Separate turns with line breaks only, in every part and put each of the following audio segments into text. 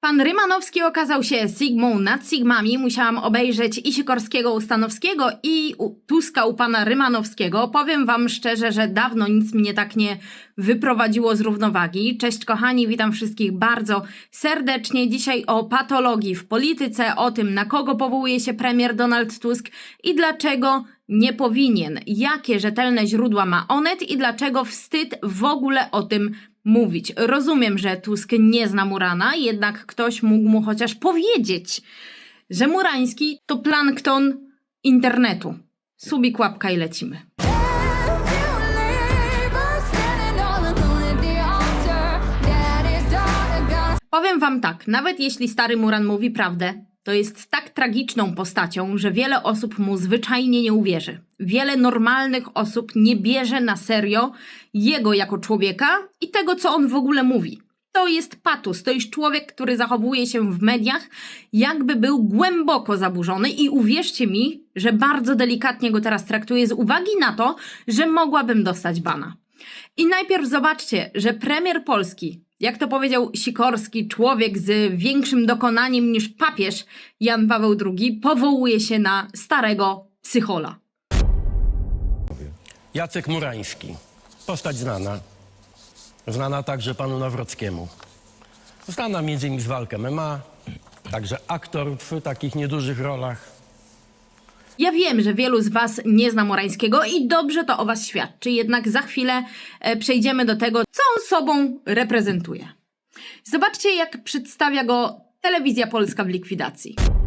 Pan Rymanowski okazał się Sigmą nad Sigmami. Musiałam obejrzeć i Sikorskiego u Stanowskiego i u Tuska u pana Rymanowskiego. Powiem wam szczerze, że dawno nic mnie tak nie wyprowadziło z równowagi. Cześć kochani, witam wszystkich bardzo serdecznie. Dzisiaj o patologii w polityce, o tym na kogo powołuje się premier Donald Tusk i dlaczego nie powinien. Jakie rzetelne źródła ma Onet i dlaczego wstyd w ogóle o tym mówić. Rozumiem, że Tusk nie zna Murana, jednak ktoś mógł mu chociaż powiedzieć, że Murański to plankton internetu. Subik, łapka i lecimy. Powiem wam tak, nawet jeśli stary Muran mówi prawdę, to jest tak tragiczną postacią, że wiele osób mu zwyczajnie nie uwierzy. Wiele normalnych osób nie bierze na serio jego jako człowieka i tego, co on w ogóle mówi. To jest patus, to jest człowiek, który zachowuje się w mediach, jakby był głęboko zaburzony i uwierzcie mi, że bardzo delikatnie go teraz traktuję z uwagi na to, że mogłabym dostać bana. I najpierw zobaczcie, że premier Polski, jak to powiedział Sikorski, człowiek z większym dokonaniem niż papież Jan Paweł II, powołuje się na starego psychola.
Jacek Murański. Postać znana. Znana także panu Nawrockiemu. Znana między innymi z walk MMA, także aktor w takich niedużych rolach.
Ja wiem, że wielu z Was nie zna Morańskiego i dobrze to o Was świadczy, jednak za chwilę e, przejdziemy do tego, co on sobą reprezentuje. Zobaczcie, jak przedstawia go telewizja polska w likwidacji.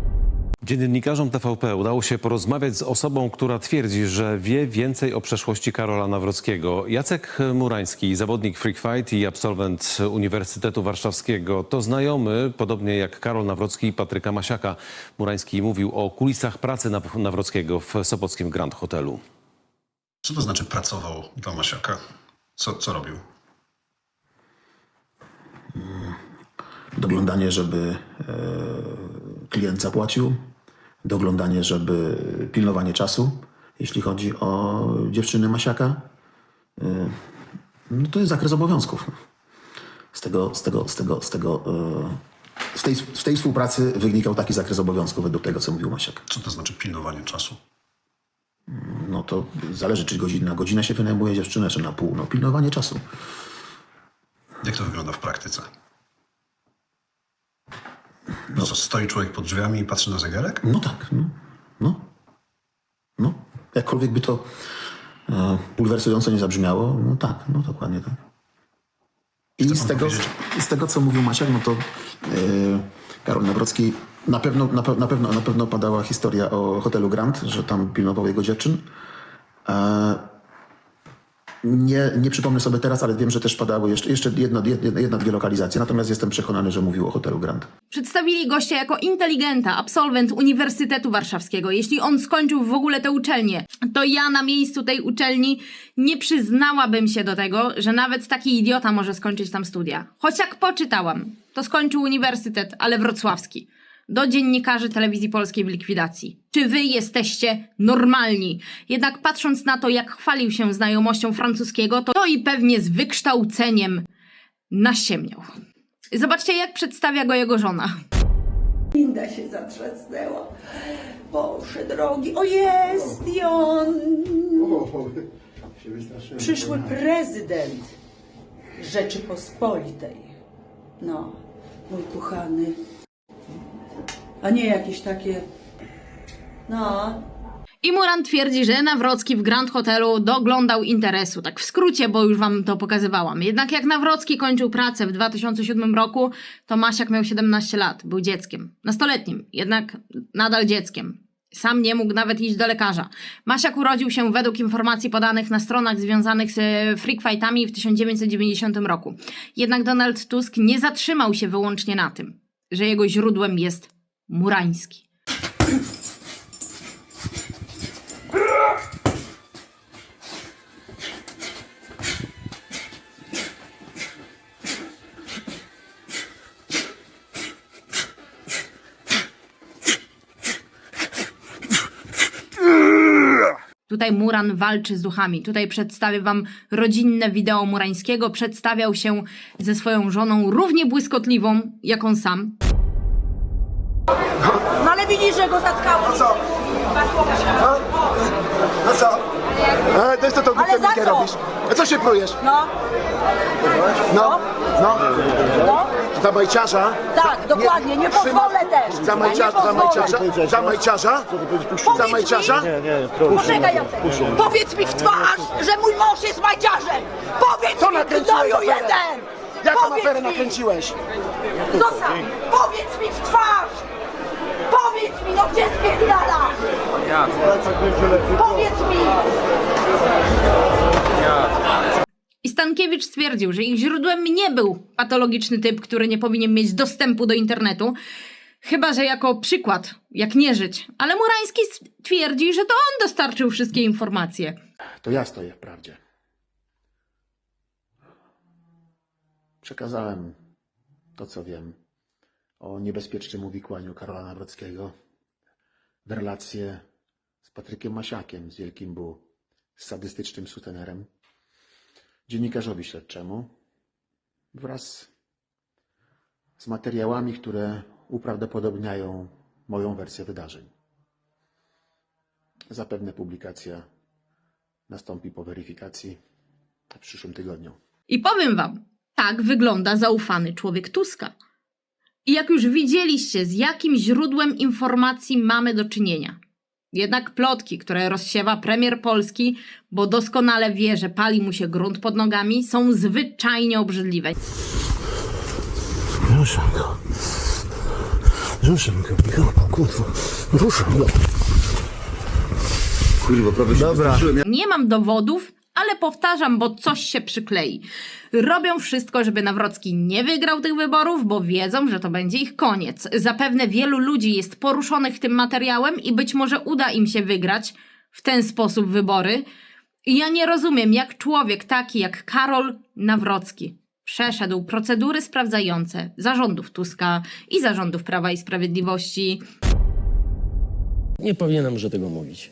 Dziennikarzom TVP udało się porozmawiać z osobą, która twierdzi, że wie więcej o przeszłości Karola Nawrockiego. Jacek Murański, zawodnik Freak Fight i absolwent Uniwersytetu Warszawskiego, to znajomy, podobnie jak Karol Nawrocki i Patryka Masiaka. Murański mówił o kulisach pracy Naw- Nawrockiego w Sopockim Grand Hotelu.
Co to znaczy pracował dla Masiaka? Co, co robił?
doglądanie, żeby e, klient zapłacił, doglądanie, żeby pilnowanie czasu, jeśli chodzi o dziewczyny Masiaka. E, No to jest zakres obowiązków. Z tego, z tego, z tego, z tego, e, z tej, z tej współpracy wynikał taki zakres obowiązków według tego, co mówił Masiak.
Co to znaczy pilnowanie czasu?
No to zależy, czy godzina, na godzinę się wynajmuje dziewczynę, czy na pół. No pilnowanie czasu.
Jak to wygląda w praktyce? No co, stoi człowiek pod drzwiami i patrzy na zegarek?
No tak, no. No. no. Jakkolwiek by to e, bulwersująco nie zabrzmiało, no tak, no dokładnie tak. I z tego, z tego, co mówił Masiak, no to e, Karol Nawrocki, na pewno, na, pe- na, pewno, na pewno padała historia o hotelu Grand, że tam pilnował jego dziewczyn. E, nie, nie przypomnę sobie teraz, ale wiem, że też padały jeszcze, jeszcze jedna, jedna, dwie lokalizacje. Natomiast jestem przekonany, że mówił o hotelu Grand.
Przedstawili gościa jako inteligenta, absolwent Uniwersytetu Warszawskiego. Jeśli on skończył w ogóle tę uczelnię, to ja na miejscu tej uczelni nie przyznałabym się do tego, że nawet taki idiota może skończyć tam studia. Choć jak poczytałam, to skończył uniwersytet, ale wrocławski. Do dziennikarzy telewizji polskiej w likwidacji. Czy wy jesteście normalni? Jednak patrząc na to, jak chwalił się znajomością francuskiego, to, to i pewnie z wykształceniem nasiemniał. Zobaczcie, jak przedstawia go jego żona.
Linda się zatrzasnęła. Boże drogi, o jest i on. Przyszły prezydent Rzeczypospolitej. No, mój kochany. A nie jakieś takie. No,
I Muran twierdzi, że Nawrocki w Grand Hotelu doglądał interesu. Tak w skrócie, bo już wam to pokazywałam. Jednak jak Nawrocki kończył pracę w 2007 roku, to Masiak miał 17 lat. Był dzieckiem. Nastoletnim, jednak nadal dzieckiem. Sam nie mógł nawet iść do lekarza. Masiak urodził się według informacji podanych na stronach związanych z e, freak fightami w 1990 roku. Jednak Donald Tusk nie zatrzymał się wyłącznie na tym, że jego źródłem jest Murański. Tutaj Muran walczy z duchami. Tutaj przedstawię wam rodzinne wideo Murańskiego. Przedstawiał się ze swoją żoną równie błyskotliwą, jak on sam.
No ale widzisz, że go zatkało.
No co? No, no co? A, to jest to
Ale za co?
robisz? A co się prujesz?
No,
No, no,
no,
za majciarza?
tak, dokładnie, nie pozwolę też.
Za majciarza, za
Nie
majciarza? Za majciarza? Za majciarza?
Poczekaj, Jacek. Powiedz mi w twarz, że mój mąż jest majciarzem. Powiedz
Co
mi,
nakręciłeś
gnoju
aferę?
jeden.
Jaką
Powiedz
aferę
mi.
nakręciłeś?
Zostań! Powiedz mi w twarz! Powiedz mi, no gdzie spierdala? Powiedz mi!
I Stankiewicz stwierdził, że ich źródłem nie był patologiczny typ, który nie powinien mieć dostępu do internetu, chyba że jako przykład, jak nie żyć. Ale Murański twierdzi, że to on dostarczył wszystkie informacje.
To ja stoję w prawdzie. Przekazałem to, co wiem o niebezpiecznym uwikłaniu Karola Nawrockiego relacje z Patrykiem Masiakiem z Wielkim Bu, z sadystycznym sutenerem, dziennikarzowi śledczemu wraz z materiałami, które uprawdopodobniają moją wersję wydarzeń. Zapewne publikacja nastąpi po weryfikacji w przyszłym tygodniu.
I powiem wam, tak wygląda zaufany człowiek Tuska. I jak już widzieliście, z jakim źródłem informacji mamy do czynienia. Jednak plotki, które rozsiewa premier Polski, bo doskonale wie, że pali mu się grunt pod nogami, są zwyczajnie obrzydliwe.
Ruszam go. Ruszam go, kurwa. Ruszam go. Kurwa, prawie się Dobra.
Nie mam dowodów, ale powtarzam, bo coś się przyklei. Robią wszystko, żeby Nawrocki nie wygrał tych wyborów, bo wiedzą, że to będzie ich koniec. Zapewne wielu ludzi jest poruszonych tym materiałem i być może uda im się wygrać w ten sposób wybory. I ja nie rozumiem, jak człowiek taki jak Karol Nawrocki przeszedł procedury sprawdzające zarządów Tuska i zarządów Prawa i Sprawiedliwości,
Nie powinienem że tego mówić.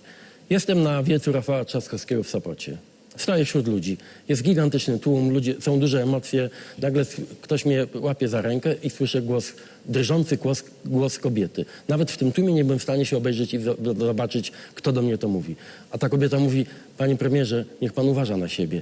Jestem na wiecu Rafała Trzaskowskiego w Sopocie. Stoję wśród ludzi. Jest gigantyczny tłum, ludzie, są duże emocje. Nagle ktoś mnie łapie za rękę i słyszę głos, drżący głos, głos kobiety. Nawet w tym tłumie nie byłem w stanie się obejrzeć i zo- zobaczyć, kto do mnie to mówi. A ta kobieta mówi, panie premierze, niech pan uważa na siebie.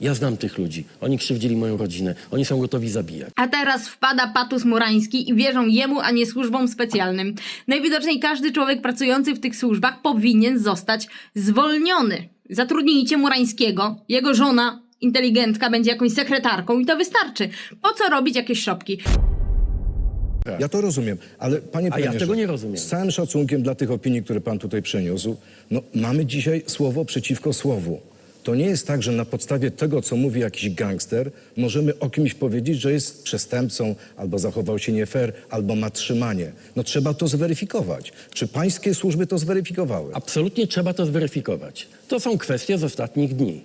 Ja znam tych ludzi. Oni krzywdzili moją rodzinę. Oni są gotowi zabijać.
A teraz wpada Patus Murański i wierzą jemu, a nie służbom specjalnym. Najwidoczniej każdy człowiek pracujący w tych służbach powinien zostać zwolniony. Zatrudnijcie Murańskiego, jego żona, inteligentka, będzie jakąś sekretarką i to wystarczy. Po co robić jakieś szopki?
Ja to rozumiem, ale panie
A ja
premierze,
tego nie rozumiem.
z całym szacunkiem dla tych opinii, które pan tutaj przeniósł, no, mamy dzisiaj słowo przeciwko słowu. To nie jest tak, że na podstawie tego, co mówi jakiś gangster, możemy o kimś powiedzieć, że jest przestępcą, albo zachował się nie fair, albo ma trzymanie. No trzeba to zweryfikować. Czy pańskie służby to zweryfikowały?
Absolutnie trzeba to zweryfikować. To są kwestie z ostatnich dni.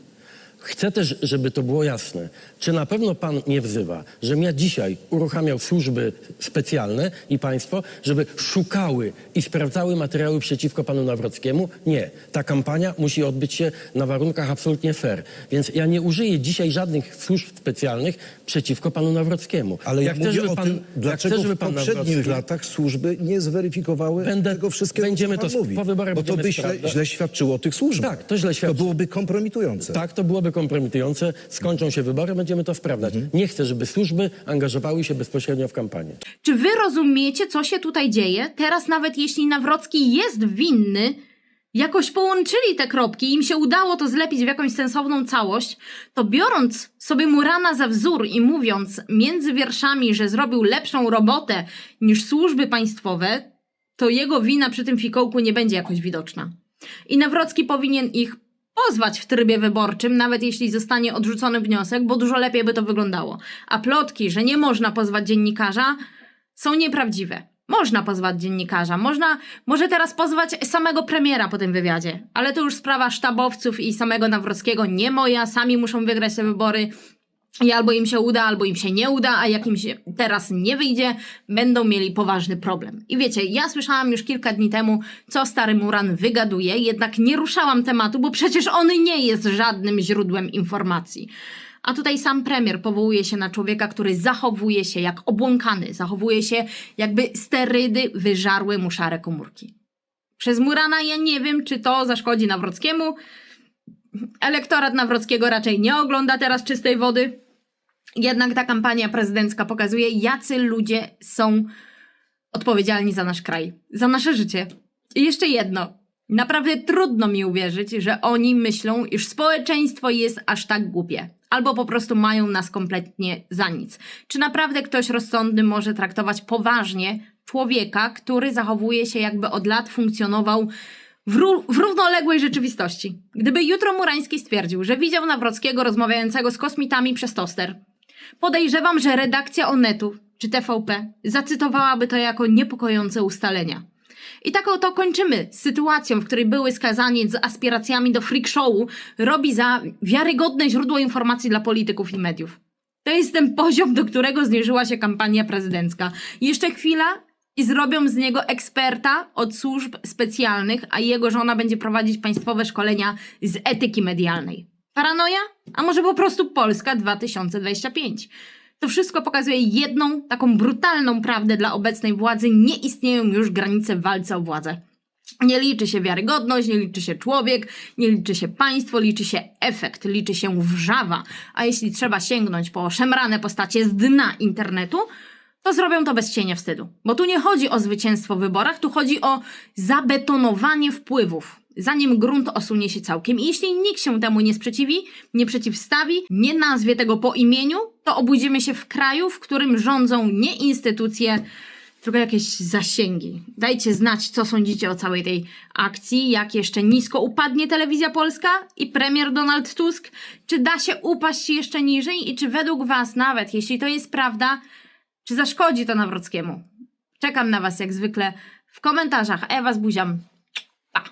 Chcę też, żeby to było jasne. Czy na pewno pan mnie wzywa, żebym ja dzisiaj uruchamiał służby specjalne i państwo, żeby szukały i sprawdzały materiały przeciwko panu Nawrockiemu? Nie. Ta kampania musi odbyć się na warunkach absolutnie fair. Więc ja nie użyję dzisiaj żadnych służb specjalnych przeciwko panu Nawrockiemu.
Ale ja
chcę, żeby pan-
tym,
jak
dlaczego
chcę, żeby
w
pan
poprzednich
Nawrocki-
latach służby nie zweryfikowały
Będę-
tego wszystkiego,
będziemy
co
to
pan mówi.
po wyborach
Bo to by źle, źle świadczyło o tych służbach.
Tak, to źle świadczy.
To byłoby kompromitujące.
Tak, to byłoby kompromitujące. Skończą się wybory, będziemy to sprawdzać. Nie chcę, żeby służby angażowały się bezpośrednio w kampanię.
Czy wy rozumiecie, co się tutaj dzieje? Teraz nawet jeśli Nawrocki jest winny, jakoś połączyli te kropki, im się udało to zlepić w jakąś sensowną całość, to biorąc sobie Murana za wzór i mówiąc między wierszami, że zrobił lepszą robotę niż służby państwowe, to jego wina przy tym fikołku nie będzie jakoś widoczna. I Nawrocki powinien ich pozwać w trybie wyborczym, nawet jeśli zostanie odrzucony wniosek, bo dużo lepiej by to wyglądało. A plotki, że nie można pozwać dziennikarza, są nieprawdziwe. Można pozwać dziennikarza, można, może teraz pozwać samego premiera po tym wywiadzie, ale to już sprawa sztabowców i samego Nawrockiego, nie moja, sami muszą wygrać te wybory. I albo im się uda, albo im się nie uda, a jak im się teraz nie wyjdzie, będą mieli poważny problem. I wiecie, ja słyszałam już kilka dni temu, co stary Muran wygaduje, jednak nie ruszałam tematu, bo przecież on nie jest żadnym źródłem informacji. A tutaj sam premier powołuje się na człowieka, który zachowuje się jak obłąkany, zachowuje się jakby sterydy wyżarły mu szare komórki. Przez Murana ja nie wiem, czy to zaszkodzi Nawrockiemu. Elektorat Nawrockiego raczej nie ogląda teraz czystej wody. Jednak ta kampania prezydencka pokazuje, jacy ludzie są odpowiedzialni za nasz kraj, za nasze życie. I jeszcze jedno. Naprawdę trudno mi uwierzyć, że oni myślą, iż społeczeństwo jest aż tak głupie. Albo po prostu mają nas kompletnie za nic. Czy naprawdę ktoś rozsądny może traktować poważnie człowieka, który zachowuje się jakby od lat funkcjonował w, ró- w równoległej rzeczywistości? Gdyby jutro Murański stwierdził, że widział Nawrockiego rozmawiającego z kosmitami przez toster, Podejrzewam, że redakcja Onetu czy TVP zacytowałaby to jako niepokojące ustalenia. I tak oto kończymy sytuacją, w której były skazaniec z aspiracjami do freak showu robi za wiarygodne źródło informacji dla polityków i mediów. To jest ten poziom, do którego zniżyła się kampania prezydencka. Jeszcze chwila i zrobią z niego eksperta od służb specjalnych, a jego żona będzie prowadzić państwowe szkolenia z etyki medialnej. Paranoja? A może po prostu Polska 2025? To wszystko pokazuje jedną, taką brutalną prawdę dla obecnej władzy. Nie istnieją już granice walce o władzę. Nie liczy się wiarygodność, nie liczy się człowiek, nie liczy się państwo, liczy się efekt, liczy się wrzawa. A jeśli trzeba sięgnąć po szemrane postacie z dna internetu, to zrobią to bez cienia wstydu. Bo tu nie chodzi o zwycięstwo w wyborach, tu chodzi o zabetonowanie wpływów, zanim grunt osunie się całkiem. I jeśli nikt się temu nie sprzeciwi, nie przeciwstawi, nie nazwie tego po imieniu, to obudzimy się w kraju, w którym rządzą nie instytucje, tylko jakieś zasięgi. Dajcie znać, co sądzicie o całej tej akcji, jak jeszcze nisko upadnie telewizja polska i premier Donald Tusk, czy da się upaść jeszcze niżej i czy według was nawet, jeśli to jest prawda, czy zaszkodzi to Nawrockiemu? Czekam na was jak zwykle w komentarzach. Ewa z buziam. Pa!